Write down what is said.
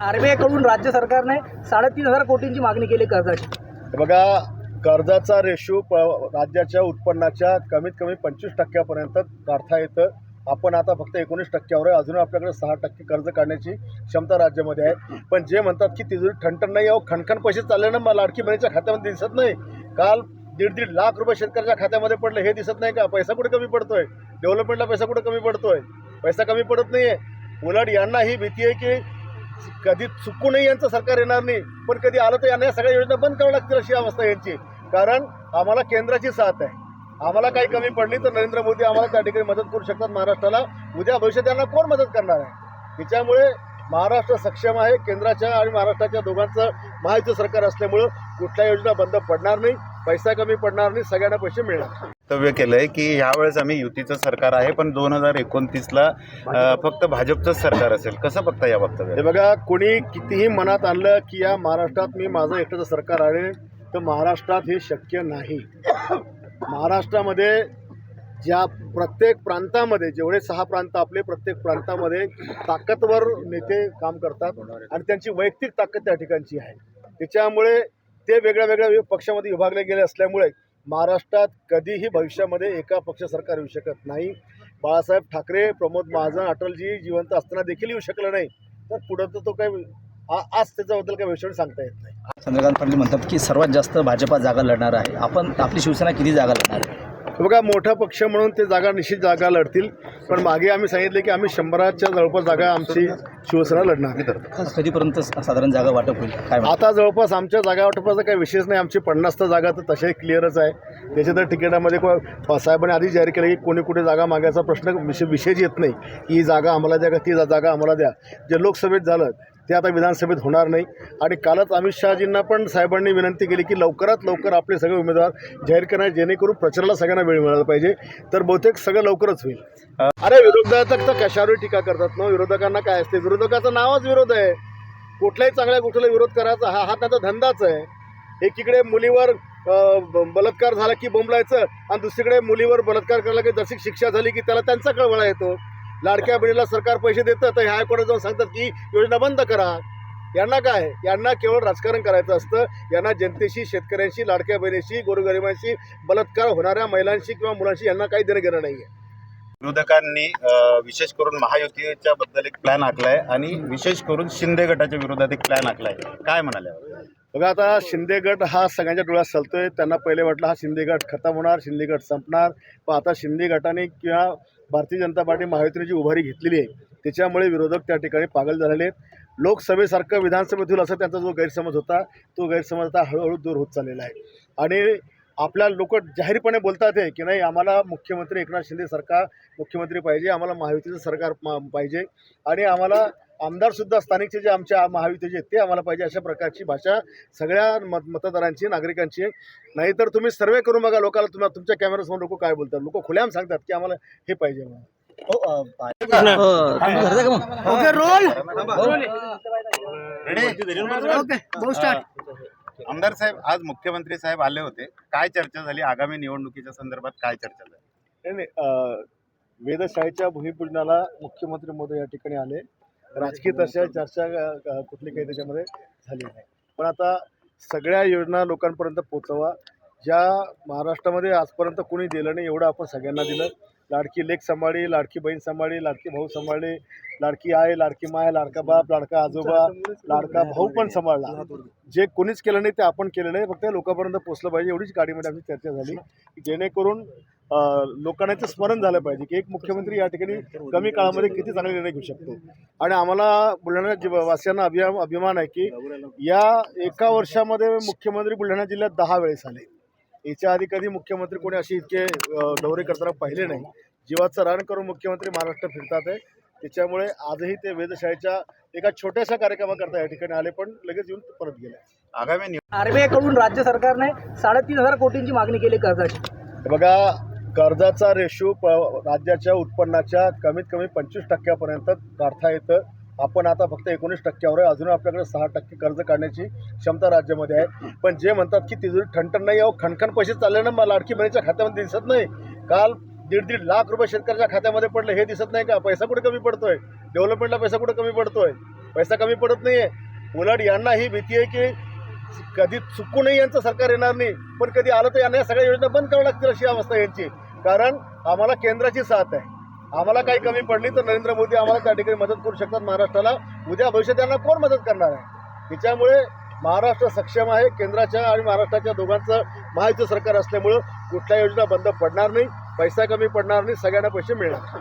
आरबीआयकडून राज्य सरकारने साडेतीन हजार कोटींची मागणी केली कर्जाची. बघा कर्जाचा रेशो प राज्याच्या उत्पन्नाच्या कमीत कमी पंचवीस टक्क्यापर्यंत काढता येतं. आपण आता फक्त एकोणीस टक्क्यावर आहे. अजून आपल्याकडे सहा टक्के कर्ज काढण्याची क्षमता राज्यामध्ये आहे. पण जे म्हणतात की तिजोरी ठणठण नाही अहो खणखण पैसे चालले ना मला लाडकी बहिणीच्या खात्यामध्ये दिसत नाही. काल दीड दीड लाख रुपये शेतकऱ्याच्या खात्यामध्ये पडले. हे दिसत नाही का? पैसा कुठे कमी पडतोय? डेव्हलपमेंटला पैसा कुठे कमी पडतोय? पैसा कमी पडत नाही आहे उलट यांना ही भीती आहे की कधी चुकूनही यांचं सरकार येणार नाही पण कधी आलं तर यांना या सगळ्या योजना बंद कराव्या लागतील अशी अवस्था यांची. कारण आम्हाला केंद्राची साथ आहे. आम्हाला काही कमी पडली तर नरेंद्र मोदी आम्हाला त्या ठिकाणी मदत करू शकतात महाराष्ट्राला. उद्या भविष्यात त्यांना कोण मदत करणार आहे? त्याच्यामुळे महाराष्ट्र सक्षम आहे केंद्राच्या आणि महाराष्ट्राच्या दोघांचं महायुती सरकार असल्यामुळं कुठल्या योजना बंद पडणार नाही पैसा कमी पडणार नाही सगळ्यांना पैसे मिळणार. वक्तव्य आहे की ह्यावेळेस आम्ही युतीचं सरकार आहे पण दोन हजार एकोणतीसला फक्त भाजपचंच सरकार असेल. कसं बघता या हे वक्तव्य बघा कोणी कितीही मनात आणलं की या महाराष्ट्रात मी माझं एकट्याचं सरकार आहे तर महाराष्ट्रात हे शक्य नाही. महाराष्ट्रामध्ये ज्या प्रत्येक प्रांतामध्ये जेवढे सहा प्रांत आपले प्रत्येक प्रांतामध्ये ताकदवर नेते काम करतात आणि त्यांची वैयक्तिक ताकद त्या ठिकाणची आहे. त्याच्यामुळे ते वेगळ्या वेगळ्या पक्षामध्ये विभागले गेले असल्यामुळे महाराष्ट्रात कधीही भविष्यामध्ये एका पक्ष सरकार येऊ शकत नाही. बाळासाहेब ठाकरे प्रमोद महाजन अटलजी जिवंत असताना देखील येऊ शकलं नाही. तर पुढं तर तो काही आज त्याच्याबद्दल काही भविष्य सांगता येत नाही. चंद्रकांत पाटील म्हणतात की सर्वात जास्त भाजपा जागा लढणार आहे. आपण आपली शिवसेना किती जागा लढणार आहे? बघा मोठा पक्ष म्हणून ते जागा निश्चित जागा लढतील. पण मागे आम्ही सांगितले की आम्ही शंभराच्या जवळपास जागा आमची शिवसेना लढणार. कधीपर्यंत साधारण जागा वाटप होईल? काय? आता जवळपास आमच्या जागा वाटपाचा काही विशेष नाही. आमची पन्नास तर जागा तर तशाही क्लिअरच आहे. त्याच्या तर तिकिटामध्ये को साहेबांनी आधी जाहीर केलं की कोणी कुठे जागा मागायचा प्रश्न विषय विषयच येत नाही. ही जागा आम्हाला द्या का ती जागा आम्हाला द्या. जे लोकसभेत झालं ते आता विधानसभेत होणार नाही. आणि कालच अमित शहाजींना पण साहेबांनी विनंती केली की लवकरात लवकर आपले सगळे उमेदवार जाहीर करणार जेणेकरून प्रचाराला सगळ्यांना वेळ मिळाला पाहिजे. तर बहुतेक सगळं लवकरच होईल. अरे विरोधक तर कशावर टीका करतात ना. विरोधकांना काय असते? विरोधकाचं नावच विरोध आहे. कुठल्याही चांगल्या गोष्टीला विरोध करायचा हा हा त्याचा धंदाच आहे. एकीकडे मुलीवर बलात्कार झाला की बोंबलायचं आणि दुसरीकडे मुलीवर बलात्कार करायला की जशी शिक्षा झाली की त्याला त्यांचा कळवळा येतो. लाडक्या बहिणीला सरकार पैसे देतं तर हायकोर्टात जाऊन सांगतात की योजना बंद करा. यांना काय? यांना केवळ राजकारण करायचं असतं. यांना जनतेशी शेतकऱ्यांशी लाडक्या बहिणीशी गोरगरिबांशी बलात्कार होणाऱ्या महिलांशी किंवा मुलांशी यांना काही देणं घेणं नाही आहे विरोधकांनी विशेष करून महायुतीच्या बद्दल एक प्लॅन आखलाय आणि विशेष करून शिंदे गटाच्या विरोधात एक प्लॅन आखलाय. काय म्हणाले? बघा आता शिंदे गट हा सगळ्यांच्या डोळ्यात चालतोय त्यांना पहिले वाटलं हा शिंदे गट खतम होणार शिंदे गट संपणार. पण आता शिंदे गटाने किंवा भारतीय जनता पार्टी महायुतीने जी उभारी घेतलेली आहे त्याच्यामुळे विरोधक त्या ठिकाणी पागल झालेले आहेत. लोकसभेसारखं विधानसभेत होईल असा त्यांचा जो गैरसमज होता तो गैरसमज आता हळूहळू दूर होत चाललेला आहे. आणि आपल्या लोक जाहीरपणे बोलतात आहे की नाही आम्हाला मुख्यमंत्री एकनाथ शिंदे सरकार मुख्यमंत्री पाहिजे आम्हाला महायुतीचं सरकार पाहिजे. आणि आम्हाला आमदारसुद्धा स्थानिकचे जे आमच्या महायुतीचे आहेत ते आम्हाला पाहिजे अशा प्रकारची भाषा सगळ्या मत मतदारांची नागरिकांची. नाहीतर तुम्ही सर्वे करून बघा लोकांना तुम्हाला तुमच्या कॅमेऱ्यासमोर लोक काय बोलतात. लोक खुल्याम सांगतात की आम्हाला हे पाहिजे हो, का मग? आमदार साहेब आज मुख्यमंत्री साहेब आले होते. काय चर्चा झाली? आगामी निवडणुकीच्या संदर्भात काय चर्चा झाली? नाही वेधशाळेच्या भूमिपूजनाला मुख्यमंत्री मोदी या ठिकाणी आले. राजकीय तशा चर्चा कुठली काही त्याच्यामध्ये झाली नाही. पण आता सगळ्या योजना लोकांपर्यंत पोचवा ज्या महाराष्ट्रामध्ये आजपर्यंत कोणी दिलं नाही एवढं आपण सगळ्यांना दिलं. लाडकी लेख सांभाळी लाडकी बहीण सांभाळी लाडकी भाऊ सांभाळले लाडकी आई लाडकी माय लाडका बाप लाडका आजोबा लाडका भाऊ पण सांभाळला. जे कोणीच केलं नाही ते आपण केलं नाही फक्त लोकांपर्यंत पोचलं पाहिजे. एवढीच गाडीमध्ये आमची चर्चा झाली. की जेणेकरून लोकांना याचं स्मरण झालं पाहिजे की एक मुख्यमंत्री या ठिकाणी कमी काळामध्ये किती चांगले निर्णय घेऊ शकतो. आणि आम्हाला बुलढाणा जि वासियांना अभिया अभिमान आहे की या एका वर्षामध्ये मुख्यमंत्री बुलढाणा जिल्ह्यात दहा वेळेस आले. याच्या आधी कधी मुख्यमंत्री कोणी असे इतके दौरे करताना पाहिले नाही. जीवाचं रान करून मुख्यमंत्री महाराष्ट्र फिरतात आहे. त्याच्यामुळे आजही ते वेधशाळेच्या एका छोट्याशा कार्यक्रमाकरता या ठिकाणी आले पण लगेच येऊन परत गेले. आगामी निव- आरबीआयकडून राज्य सरकारने साडेतीन हजार कोटींची मागणी केली कर्जाची. बघा कर्जाचा रेशो प राज्याच्या उत्पन्नाच्या कमीत कमी पंचवीस टक्क्यापर्यंत काढता येतं. आपण आता फक्त एकोणीस टक्क्यावर आहे. अजून आपल्याकडे सहा टक्के कर्ज काढण्याची क्षमता राज्यामध्ये आहे. पण जे म्हणतात की तिजोरी ठणठण नाही अहो खणखण पैसे चालल्यानं मला लाडकी बहिणीच्या खात्यामध्ये दिसत नाही. काल दीड दीड लाख रुपये शेतकऱ्याच्या खात्यामध्ये पडले हे दिसत नाही का? पैसा कुठे कमी पडतोय? डेव्हलपमेंटला पैसा कुठे कमी पडतोय? पैसा कमी पडत नाही आहे उलट यांना ही भीती आहे की कधी चुकूनही यांचं सरकार येणार नाही पण कधी आलं तर यांना या सगळ्या योजना बंद कराव्या लागतील अशी अवस्था यांची. कारण आम्हाला केंद्राची साथ आहे. आम्हाला काही कमी पडली तर नरेंद्र मोदी आम्हाला त्या ठिकाणी मदत करू शकतात महाराष्ट्राला. उद्या भविष्यात त्यांना कोण मदत करणार आहे? त्याच्यामुळे महाराष्ट्र सक्षम आहे केंद्राच्या आणि महाराष्ट्राच्या दोघांचं महायुतीचं सरकार असल्यामुळं कुठल्या योजना बंद पडणार नाही पैसा कमी पडणार नाही सगळ्यांना पैसे मिळणार.